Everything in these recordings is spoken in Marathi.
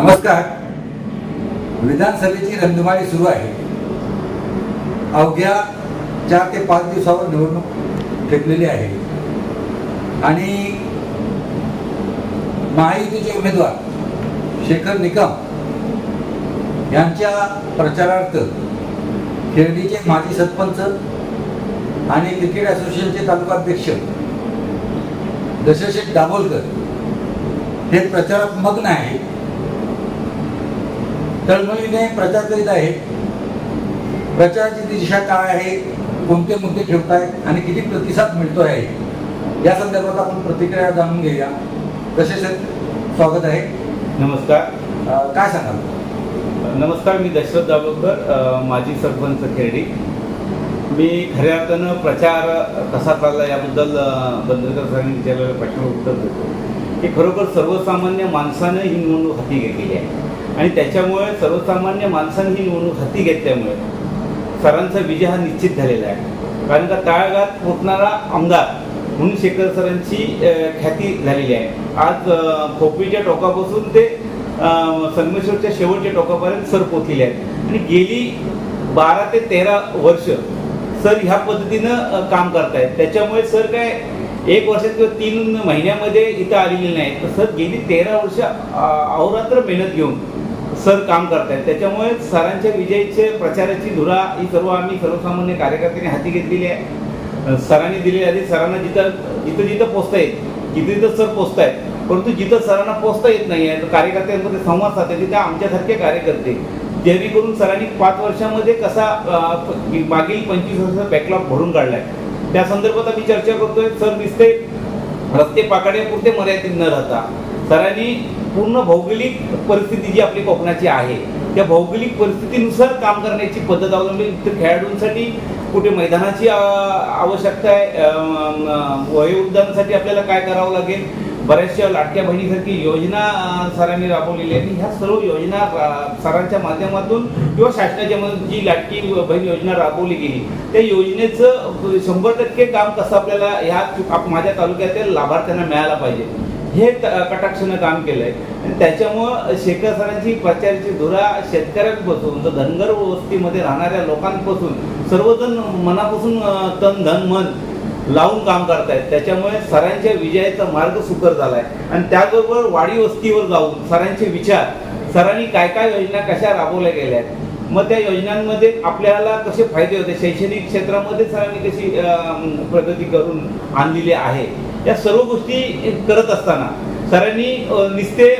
नमस्कार. विधानसभेची रंगमाळी सुरू आहे. अवघ्या चार ते पाच दिवसावर निवडणूक फेकलेली आहे. आणि महायुतीचे उमेदवार शेखर निकम यांच्या प्रचारार्थ खेळणीचे माजी सरपंच आणि क्रिकेट असोसिएशनचे तालुकाध्यक्ष दशरथ दाभोलकर हे प्रचारात मग्न आहे तळमळीने प्रचार करीत आहे. प्रचाराची दिशा काय आहे? कोणते मुद्दे ठेवतायत आणि किती प्रतिसाद मिळतो आहे? या संदर्भात आपण प्रतिक्रिया जाणून घेऊया. तसेच स्वागत आहे. नमस्कार. काय सांगाल? नमस्कार मी दशरथ दाभोलकर अ, माजी सरपंच खेरडी. मी खऱ्या अर्थानं प्रचार कसा चालला याबद्दल बंदरकर सरांनी विचारलेल्या प्रश्नाला उत्तर देतो. की खरोखर सर्वसामान्य माणसानं ही निवडणूक हाती घेतलेली आहे. आणि त्याच्यामुळे सर्वसामान्य माणसांनी ही निवडणूक हाती घेतल्यामुळे सरांचा विजय हा निश्चित झालेला आहे. कारण का तळागाळात पोचणारा आमदार म्हणून शेखर सरांची ख्याती झालेली आहे. आज खोपीच्या टोकापासून ते संगमेश्वरच्या शेवटच्या टोकापर्यंत सर पोचलेले आहेत. आणि गेली बारा ते तेरा वर्ष सर ह्या पद्धतीनं काम करतायत. त्याच्यामुळे सर काय एक वर्षात किंवा तीन महिन्यामध्ये इथं आलेले नाही तर सर गेली तेरा वर्ष अवरात्र अहोरात्र मेहनत घेऊन सर काम करतायत. त्याच्यामुळे सरांच्या विजयीचे प्रचाराची धुरा ही सर्व आम्ही सर्वसामान्य कार्यकर्त्यांनी हाती घेतलेली आहे. सरांनी दिलेली आहे. सरांना जिथं जिथं जिथं पोचता येईल जिथं जिथं सर पोचतायत परंतु जिथं सरांना पोचता येत नाही आहे कार्यकर्त्यांमध्ये संवाद साधतात तिथे आमच्यासारखे कार्यकर्ते. जेणेकरून सरांनी पाच वर्षामध्ये कसा मागील पंचवीस वर्षाचा बॅकलॉग भरून काढलाय. त्या संदर्भात आम्ही चर्चा करतोय. सर दिसते रस्ते पाकड्यापुरते मर्यादित न राहता. सरांनी पूर्ण भौगोलिक परिस्थिती जी आपली कोकणाची आहे त्या भौगोलिक परिस्थितीनुसार काम करण्याची पद्धत अवलंबली. तर खेळाडूंसाठी कुठे मैदानाची आवश्यकता आहे वयोवृद्धांसाठी आपल्याला काय करावं लागेल? बऱ्याचशा लाटक्या बहिणीसारखी योजना सरांनी राबवलेली आहे. आणि ह्या सर्व योजना सरांच्या माध्यमातून किंवा शासनाच्या मधून जी लाटकी बहीण योजना राबवली गेली त्या योजनेचं शंभर टक्के काम कसं आपल्याला ह्या माझ्या तालुक्यातील लाभार्थ्यांना मिळायला पाहिजे? हे त- कटाक्षानं काम केलंय. आणि त्याच्यामुळं शेखर सरांची प्रचाराची धुरा शेतकऱ्यांपासून तर धनगर वस्तीमध्ये राहणाऱ्या लोकांपासून सर्वजण मनापासून तन धन मन लावून काम करतायत. त्याच्यामुळे सरांच्या विजयाचा मार्ग सुकर झालाय. आणि त्याचबरोबर वाडी वस्तीवर जाऊन सरांचे विचार सरांनी काय काय योजना कशा राबवल्या गेल्या आहेत मग त्या योजनांमध्ये आपल्याला कसे फायदे होते? शैक्षणिक क्षेत्रामध्ये सरांनी कशी प्रगती करून आणलेली आहे? या सर्व गोष्टी करत असताना सरांनी नुसते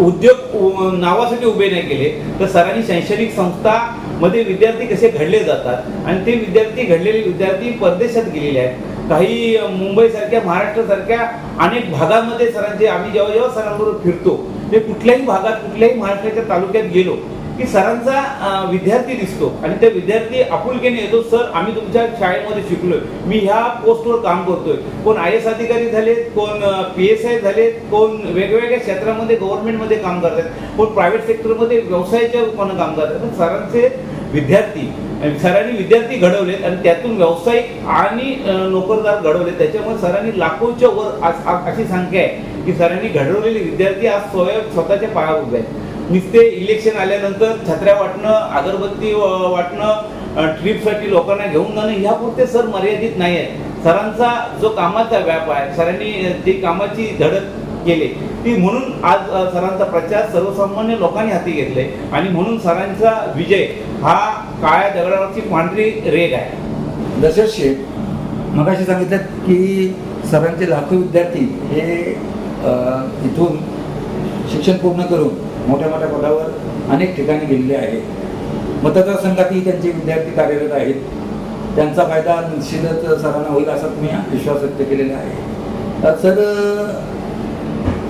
उद्योग नावासाठी उभे नाही केले तर सरांनी शैक्षणिक संस्था मध्ये विद्यार्थी कसे घडले जातात? आणि ते विद्यार्थी घडलेले विद्यार्थी परदेशात गेलेले आहेत. काही मुंबईसारख्या महाराष्ट्रासारख्या अनेक भागामध्ये सरांचे आम्ही जेव्हा जेव्हा सरांबरोबर फिरतो ते कुठल्याही भागात कुठल्याही महाराष्ट्राच्या तालुक्यात गेलो की सरांचा विद्यार्थी दिसतो. आणि त्या विद्यार्थी आपुलकीने येतो सर आम्ही तुमच्या शाळेमध्ये शिकलोय. मी ह्या पोस्टवर काम करतोय. कोण आय एस अधिकारी झालेत कोण पी एस आय झालेत कोण वेगवेगळ्या क्षेत्रामध्ये गव्हर्नमेंटमध्ये काम करतात. कोण प्रायव्हेट सेक्टरमध्ये व्यवसायाच्या रूपानं काम करतात. पण सरांचे विद्यार्थी सरांनी विद्यार्थी घडवलेत आणि त्यातून व्यावसायिक आणि नोकरदार घडवले त्याच्यामुळे सरांनी लाखोच्या वर अशी संख्या आहे की सरांनी घडवलेले विद्यार्थी आज स्वयं स्वतःच्या पायावर उभे आहेत. नुसते इलेक्शन आल्यानंतर छत्र्या वाटणं अगरबत्ती वाटणं ट्रिपसाठी लोकांना घेऊन जाणं ह्यापुरते सर मर्यादित नाही आहे सरांचा जो कामाचा व्याप आहे सरांनी जी कामाची धडक केली ती म्हणून आज सरांचा प्रचार सर्वसामान्य लोकांनी हाती घेतले आणि म्हणून सरांचा विजय हा काळ्या दगडावरची पांढरी रेग आहे. जसे शेठ मगाशी सांगितलं की सरांचे लाखो विद्यार्थी हे इथून शिक्षण पूर्ण करून मोठ्या मोठ्या पदावर अनेक ठिकाणी गेलेले आहेत मतदारसंघातही त्यांचे विद्यार्थी कार्यरत आहेत. त्यांचा फायदा निश्चितच सरांना होईल असा तुम्ही विश्वास व्यक्त केलेला आहे. सर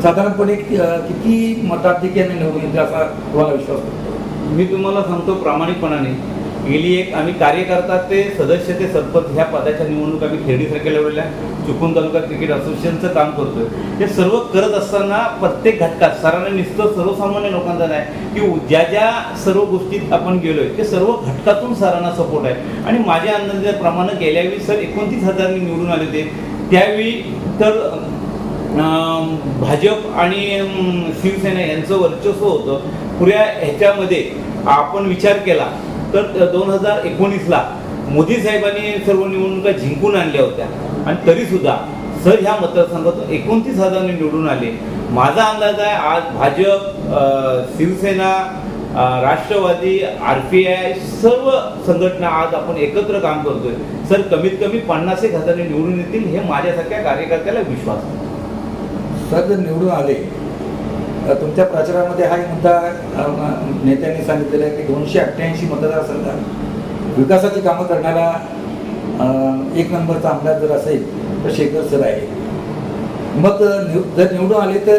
साधारणपणे किती मताधिक्याने निवडून येते असा तुम्हाला विश्वास मी तुम्हाला सांगतो प्रामाणिकपणाने. गेली एक आम्ही कार्यकर्ता ते सदस्य ते सरपंच ह्या पदाच्या निवडणूक आम्ही खेळीसारख्या लावलेल्या चुकून तालुका क्रिकेट असोसिएशनचं काम करतोय. हे सर्व करत असताना प्रत्येक घटकात सरांना नुसतं सर्वसामान्य लोकांचा नाही की ज्या ज्या सर्व गोष्टीत आपण गेलोय ते सर्व घटकातून सरांना सपोर्ट आहे. आणि माझ्या अंदाजाप्रमाणे गेल्या वेळी सर एकोणतीस हजारांनी निवडून आले होते. त्यावेळी तर भाजप आणि शिवसेना यांचं वर्चस्व होतं. पुऱ्या ह्याच्यामध्ये आपण विचार केला तर दोन हजार एकोणीसला मोदी साहेबांनी सर्व निवडणुका जिंकून आणल्या होत्या. आणि तरीसुद्धा सर ह्या मतदारसंघातून एकोणतीस हजारांनी निवडून आले. माझा अंदाज आहे आज Bhajap Shivsena Rashtrawadi R P I सर्व संघटना आज आपण एकत्र काम करतोय. सर कमीत कमी पन्नास एक हजारांनी निवडून येतील हे माझ्यासारख्या कार्यकर्त्याला विश्वास आहे. सर जर निवडून आले तुमच्या प्रचारामध्ये हाही मुद्दा नेत्यांनी सांगितलेला आहे की दोनशे अठ्ठ्याऐंशी मतदारसंघात विकासाची कामं करणारा एक नंबरचा आमदार जर असेल तर शेखर सर आहे. मग निव- जर निवडून आले तर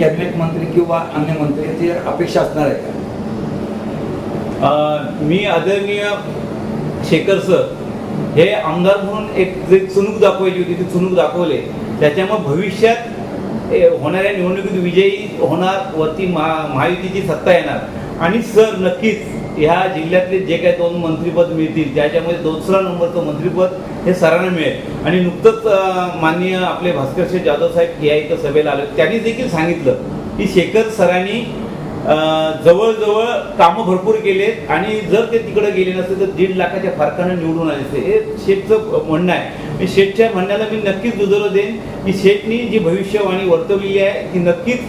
कॅबिनेट मंत्री किंवा अन्य मंत्र्यांची अपेक्षा असणार आहे का? मी आदरणीय शेखर सर हे आमदार म्हणून एक जे चुनूक दाखवायची होती ती चुनूक दाखवले. त्याच्यामुळे भविष्यात होणाऱ्या निवडणुकीत विजयी होणार वरती महा महायुतीची सत्ता येणार. आणि सर नक्कीच ह्या जिल्ह्यातले जे काही दोन मंत्रीपद मिळतील ज्याच्यामध्ये दुसरा नंबरचं मंत्रीपद हे सरांना मिळेल. आणि नुकतंच माननीय आपले भास्करशेठ जाधव साहेब या इथं सभेला आले. त्यांनी देखील सांगितलं की शेखर सरांनी जवळजवळ कामं भरपूर केलेत आणि जर ते तिकडे गेले नसते तर दीड लाखाच्या फरकानं निवडून आले असते. हे शेठचं म्हणणं आहे. मी शेठच्या म्हणण्याला मी नक्कीच दुजोरं देईन की शेठनी जी भविष्यवाणी वर्तवलेली आहे ती नक्कीच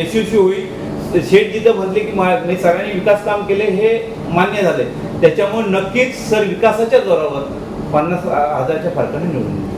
यशस्वी होईल. शेठ जिथं म्हटले की मा- मी सरांनी विकास काम केले हे मान्य झाले त्याच्यामुळे नक्कीच सर विकासाच्या जोरावर पन्नास हजारच्या फरकाने निवडून